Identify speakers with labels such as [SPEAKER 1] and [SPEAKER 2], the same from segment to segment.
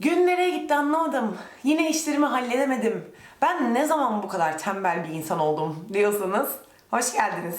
[SPEAKER 1] Gün nereye gitti anlamadım. Yine işlerimi halledemedim. Ben ne zaman bu kadar tembel bir insan oldum diyorsanız hoş geldiniz.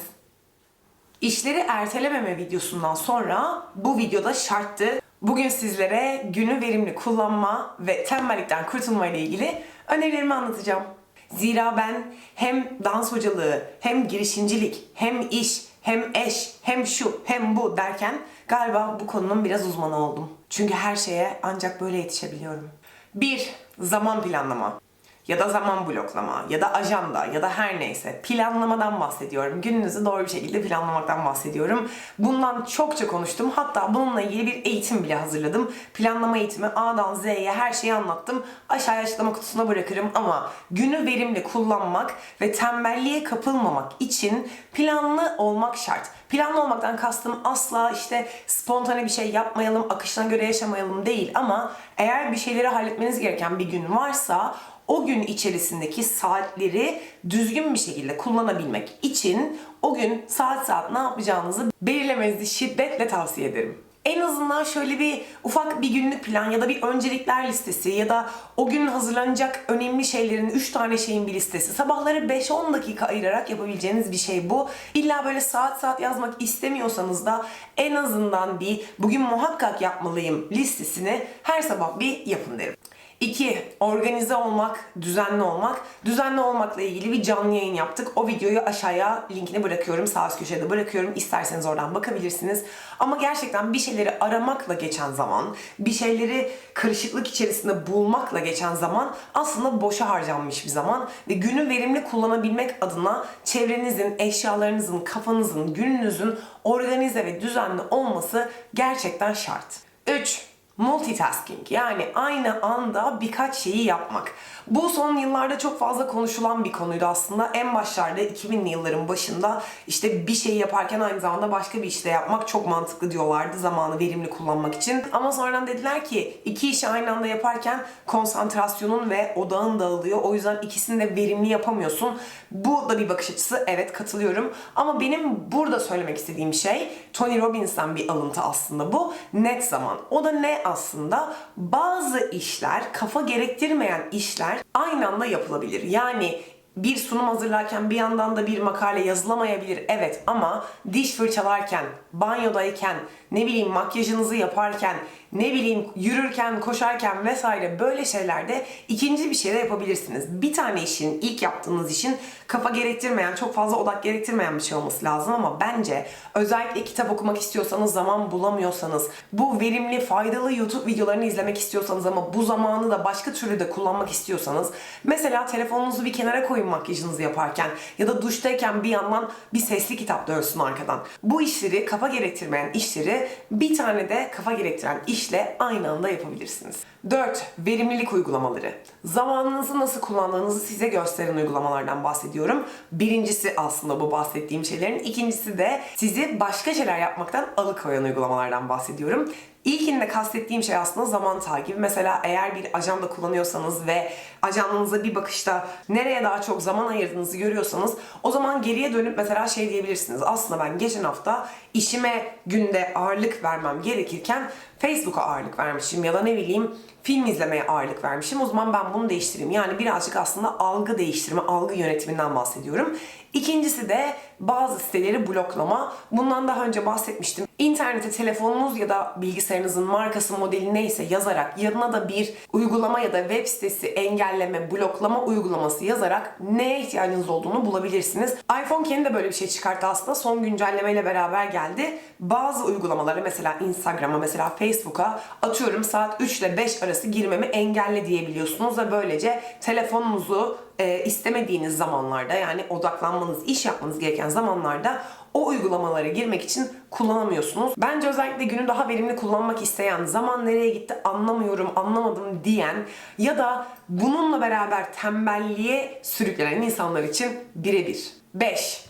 [SPEAKER 1] İşleri ertelememe videosundan sonra bu videoda şarttı. Bugün sizlere günü verimli kullanma ve tembellikten kurtulma ile ilgili önerilerimi anlatacağım. Zira ben hem dans hocalığı, hem girişimcilik, hem iş, hem eş, hem şu, hem bu derken galiba bu konunun biraz uzmanı oldum. Çünkü her şeye ancak böyle yetişebiliyorum. 1. Zaman planlama ya da zaman bloklama ya da ajanda ya da her neyse planlamadan bahsediyorum. Gününüzü doğru bir şekilde planlamaktan bahsediyorum. Bundan çokça konuştum. Hatta bununla ilgili bir eğitim bile hazırladım. Planlama eğitimi A'dan Z'ye her şeyi anlattım. Aşağıya açıklama kutusuna bırakırım ama günü verimli kullanmak ve tembelliğe kapılmamak için planlı olmak şart. Planlı olmaktan kastım asla işte spontane bir şey yapmayalım, akışına göre yaşamayalım değil ama eğer bir şeyleri halletmeniz gereken bir gün varsa o gün içerisindeki saatleri düzgün bir şekilde kullanabilmek için o gün saat saat ne yapacağınızı belirlemenizi şiddetle tavsiye ederim. En azından şöyle bir ufak bir günlük plan ya da bir öncelikler listesi ya da o gün hazırlanacak önemli şeylerin 3 tane şeyin bir listesi. Sabahları 5-10 dakika ayırarak yapabileceğiniz bir şey bu. İlla böyle saat saat yazmak istemiyorsanız da en azından bir bugün muhakkak yapmalıyım listesini her sabah bir yapın derim. 2. Organize olmak, düzenli olmak. Düzenli olmakla ilgili bir canlı yayın yaptık. O videoyu aşağıya linkini bırakıyorum. Sağ üst köşede bırakıyorum. İsterseniz oradan bakabilirsiniz. Ama gerçekten bir şeyleri aramakla geçen zaman, bir şeyleri karışıklık içerisinde bulmakla geçen zaman aslında boşa harcanmış bir zaman. Ve günü verimli kullanabilmek adına çevrenizin, eşyalarınızın, kafanızın, gününüzün organize ve düzenli olması gerçekten şart. 3. Multitasking yani aynı anda birkaç şeyi yapmak. Bu son yıllarda çok fazla konuşulan bir konuydu aslında. En başlarda 2000'li yılların başında işte bir şeyi yaparken aynı zamanda başka bir işte yapmak çok mantıklı diyorlardı zamanı verimli kullanmak için. Ama sonradan dediler ki iki işi aynı anda yaparken konsantrasyonun ve odağın dağılıyor. O yüzden ikisini de verimli yapamıyorsun. Bu da bir bakış açısı. Evet katılıyorum. Ama benim burada söylemek istediğim şey Tony Robbins'ten bir alıntı aslında bu. Net zaman. O da ne aslında? Bazı işler, kafa gerektirmeyen işler aynı anda yapılabilir. Yani bir sunum hazırlarken bir yandan da bir makale yazılamayabilir evet ama diş fırçalarken, banyodayken, ne bileyim makyajınızı yaparken, ne bileyim yürürken, koşarken vesaire böyle şeylerde ikinci bir şey de yapabilirsiniz. Bir tane işin, ilk yaptığınız işin kafa gerektirmeyen, çok fazla odak gerektirmeyen bir şey olması lazım ama bence özellikle kitap okumak istiyorsanız, zaman bulamıyorsanız, bu verimli, faydalı YouTube videolarını izlemek istiyorsanız ama bu zamanı da başka türlü de kullanmak istiyorsanız mesela telefonunuzu bir kenara koyun makyajınızı yaparken ya da duştayken bir yandan bir sesli kitap dönsün arkadan. Bu işleri, kafa gerektirmeyen işleri bir tane de kafa gerektiren işle aynı anda yapabilirsiniz. 4. Verimlilik uygulamaları. Zamanınızı nasıl kullandığınızı size gösteren uygulamalardan bahsediyorum. Birincisi aslında bu bahsettiğim şeylerin. İkincisi de sizi başka şeyler yapmaktan alıkoyan uygulamalardan bahsediyorum. İlkinde kastettiğim şey aslında zaman takibi. Mesela eğer bir ajanda kullanıyorsanız ve ajandanıza bir bakışta nereye daha çok zaman ayırdığınızı görüyorsanız o zaman geriye dönüp mesela şey diyebilirsiniz. Aslında ben geçen hafta işime günde ağırlık vermem gerekirken Facebook'a ağırlık vermişim ya da ne bileyim film izlemeye ağırlık vermişim. O zaman ben bunu değiştireyim. Yani birazcık aslında algı değiştirme, algı yönetiminden bahsediyorum. İkincisi de bazı siteleri bloklama. Bundan daha önce bahsetmiştim. İnternete telefonunuz ya da bilgisayarınızın markası modeli neyse yazarak yanına da bir uygulama ya da web sitesi engelleme, bloklama uygulaması yazarak neye ihtiyacınız olduğunu bulabilirsiniz. iPhone kendi de böyle bir şey çıkarttı aslında. Son güncellemeyle beraber geldi. Bazı uygulamalara mesela Instagram'a mesela Facebook'a atıyorum saat 3 ile 5 arası girmemi engelle diyebiliyorsunuz ve böylece telefonunuzu e, istemediğiniz zamanlarda yani odaklanmanız, iş yapmanız gereken zamanlarda o uygulamalara girmek için kullanamıyorsunuz. Bence özellikle günü daha verimli kullanmak isteyen, zaman nereye gitti anlamıyorum, anlamadım diyen ya da bununla beraber tembelliğe sürüklenen insanlar için birebir. 5.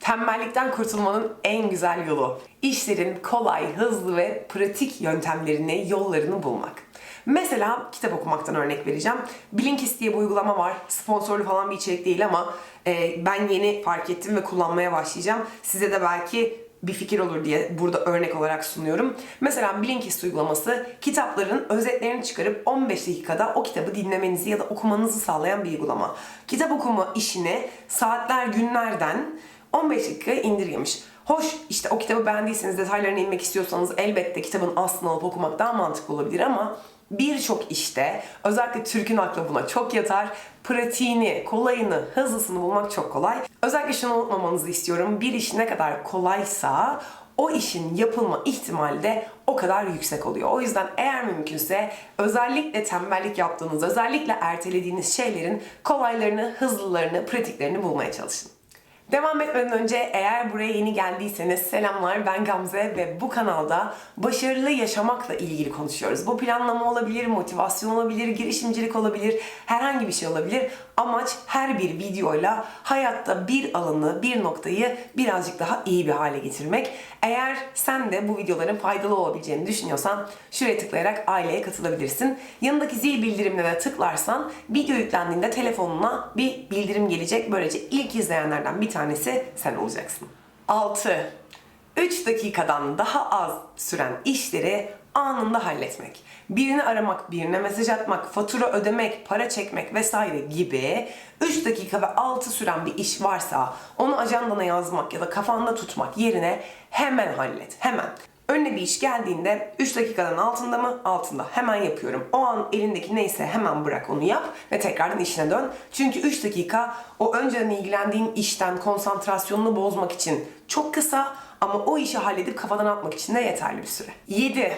[SPEAKER 1] Tembellikten kurtulmanın en güzel yolu. İşlerin kolay, hızlı ve pratik yöntemlerini, yollarını bulmak. Mesela kitap okumaktan örnek vereceğim. Blinkist diye bir uygulama var. Sponsorlu falan bir içerik değil ama e, ben yeni fark ettim ve kullanmaya başlayacağım. Size de belki bir fikir olur diye burada örnek olarak sunuyorum. Mesela Blinkist uygulaması kitapların özetlerini çıkarıp 15 dakikada o kitabı dinlemenizi ya da okumanızı sağlayan bir uygulama. Kitap okuma işini saatler günlerden 15 dakikaya indirgemiş. Hoş işte o kitabı beğendiyseniz detaylarına inmek istiyorsanız elbette kitabın aslını alıp okumak daha mantıklı olabilir ama birçok işte özellikle Türk'ün aklı buna çok yatar. Pratiğini, kolayını, hızlısını bulmak çok kolay. Özellikle şunu unutmamanızı istiyorum. Bir iş ne kadar kolaysa o işin yapılma ihtimali de o kadar yüksek oluyor. O yüzden eğer mümkünse özellikle tembellik yaptığınız, özellikle ertelediğiniz şeylerin kolaylarını, hızlılarını, pratiklerini bulmaya çalışın. Devam etmeden önce eğer buraya yeni geldiyseniz selamlar ben Gamze ve bu kanalda başarılı yaşamakla ilgili konuşuyoruz. Bu planlama olabilir, motivasyon olabilir, girişimcilik olabilir, herhangi bir şey olabilir. Amaç her bir videoyla hayatta bir alanı, bir noktayı birazcık daha iyi bir hale getirmek. Eğer sen de bu videoların faydalı olabileceğini düşünüyorsan şuraya tıklayarak aileye katılabilirsin. Yanındaki zil bildirimlerine tıklarsan video yüklendiğinde telefonuna bir bildirim gelecek. Böylece ilk izleyenlerden bir tanesi sen olacaksın. 6. 3 dakikadan daha az süren işleri anında halletmek. Birini aramak, birine mesaj atmak, fatura ödemek, para çekmek vesaire gibi 3 dakika ve 6 süren bir iş varsa onu ajandana yazmak ya da kafanda tutmak yerine hemen hallet. Hemen. Önüne bir iş geldiğinde 3 dakikadan altında mı? Altında. Hemen yapıyorum. O an elindeki neyse hemen bırak onu yap ve tekrardan işine dön. Çünkü 3 dakika o önceden ilgilendiğin işten konsantrasyonunu bozmak için çok kısa ama o işi halledip kafadan atmak için de yeterli bir süre. 7.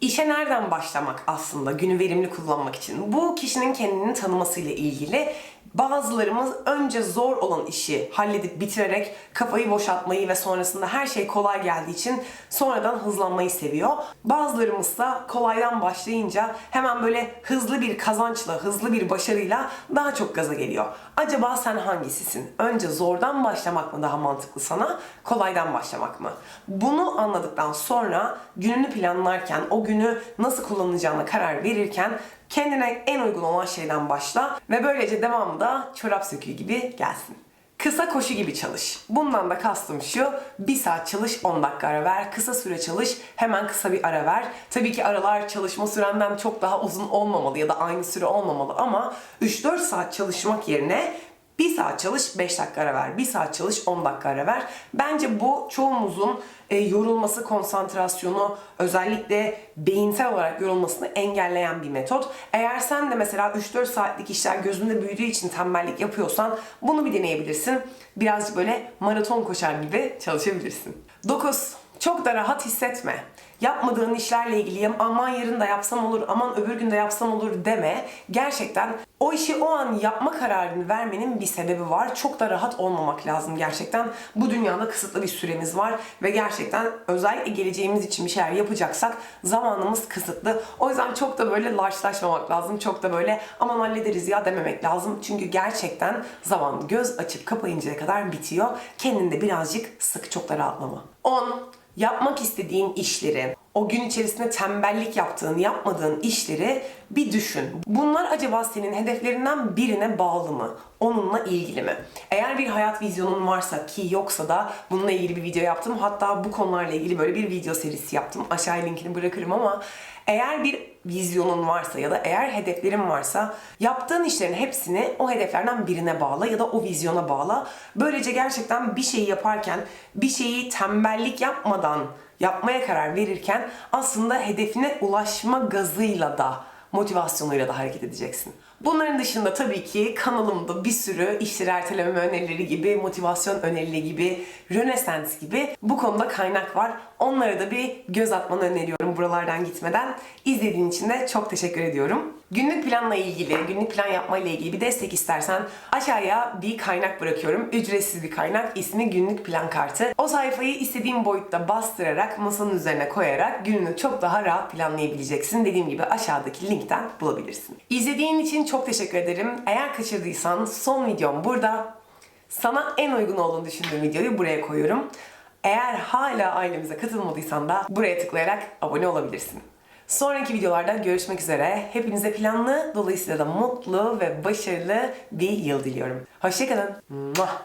[SPEAKER 1] İşe nereden başlamak aslında günü verimli kullanmak için? Bu kişinin kendini tanımasıyla ilgili. Bazılarımız önce zor olan işi halledip bitirerek kafayı boşaltmayı ve sonrasında her şey kolay geldiği için sonradan hızlanmayı seviyor. Bazılarımız da kolaydan başlayınca hemen böyle hızlı bir kazançla, hızlı bir başarıyla daha çok gaza geliyor. Acaba sen hangisisin? Önce zordan başlamak mı daha mantıklı sana, kolaydan başlamak mı? Bunu anladıktan sonra gününü planlarken, o günü nasıl kullanacağına karar verirken kendine en uygun olan şeyden başla ve böylece devamında çorap söküğü gibi gelsin. Kısa koşu gibi çalış. Bundan da kastım şu, bir saat çalış 10 dakika ara ver. Kısa süre çalış, hemen kısa bir ara ver. Tabii ki aralar çalışma sürenden çok daha uzun olmamalı ya da aynı süre olmamalı ama 3-4 saat çalışmak yerine bir saat çalış 5 dakika ara ver. Bir saat çalış 10 dakika ara ver. Bence bu çoğumuzun e, yorulması, konsantrasyonu, özellikle beyinsel olarak yorulmasını engelleyen bir metot. Eğer sen de mesela 3-4 saatlik işler gözünde büyüdüğü için tembellik yapıyorsan bunu bir deneyebilirsin. Birazcık böyle maraton koşar gibi çalışabilirsin. 9. Çok da rahat hissetme. Yapmadığın işlerle ilgili aman yarın da yapsam olur, aman öbür gün de yapsam olur deme. Gerçekten o işi o an yapma kararını vermenin bir sebebi var. Çok da rahat olmamak lazım gerçekten. Bu dünyada kısıtlı bir süremiz var ve gerçekten özellikle geleceğimiz için bir şeyler yapacaksak zamanımız kısıtlı. O yüzden çok da böyle larçlaşmamak lazım. Çok da böyle aman hallederiz ya dememek lazım. Çünkü gerçekten zaman göz açıp kapayıncaya kadar bitiyor. Kendinde birazcık sık çok da rahatlama. 10 yapmak istediğin işleri, o gün içerisinde tembellik yaptığın, yapmadığın işleri bir düşün. Bunlar acaba senin hedeflerinden birine bağlı mı? Onunla ilgili mi? Eğer bir hayat vizyonun varsa ki yoksa da bununla ilgili bir video yaptım. Hatta bu konularla ilgili böyle bir video serisi yaptım. Aşağıya linkini bırakırım ama eğer bir vizyonun varsa ya da eğer hedeflerin varsa yaptığın işlerin hepsini o hedeflerden birine bağla ya da o vizyona bağla. Böylece gerçekten bir şeyi yaparken bir şeyi tembellik yapmadan yapmaya karar verirken aslında hedefine ulaşma gazıyla da motivasyonuyla da hareket edeceksin. Bunların dışında tabii ki kanalımda bir sürü işleri erteleme önerileri gibi, motivasyon önerileri gibi, Rönesans gibi bu konuda kaynak var. Onlara da bir göz atmanı öneriyorum buralardan gitmeden. İzlediğin için de çok teşekkür ediyorum. Günlük planla ilgili, günlük plan yapma ile ilgili bir destek istersen aşağıya bir kaynak bırakıyorum. Ücretsiz bir kaynak. ismi günlük plan kartı. O sayfayı istediğin boyutta bastırarak masanın üzerine koyarak gününü çok daha rahat planlayabileceksin. Dediğim gibi aşağıdaki linkten bulabilirsin. İzlediğin için çok teşekkür ederim. Eğer kaçırdıysan son videom burada. Sana en uygun olduğunu düşündüğüm videoyu buraya koyuyorum. Eğer hala ailemize katılmadıysan da buraya tıklayarak abone olabilirsin. Sonraki videolarda görüşmek üzere. Hepinize planlı, dolayısıyla da mutlu ve başarılı bir yıl diliyorum. Hoşçakalın. Muah.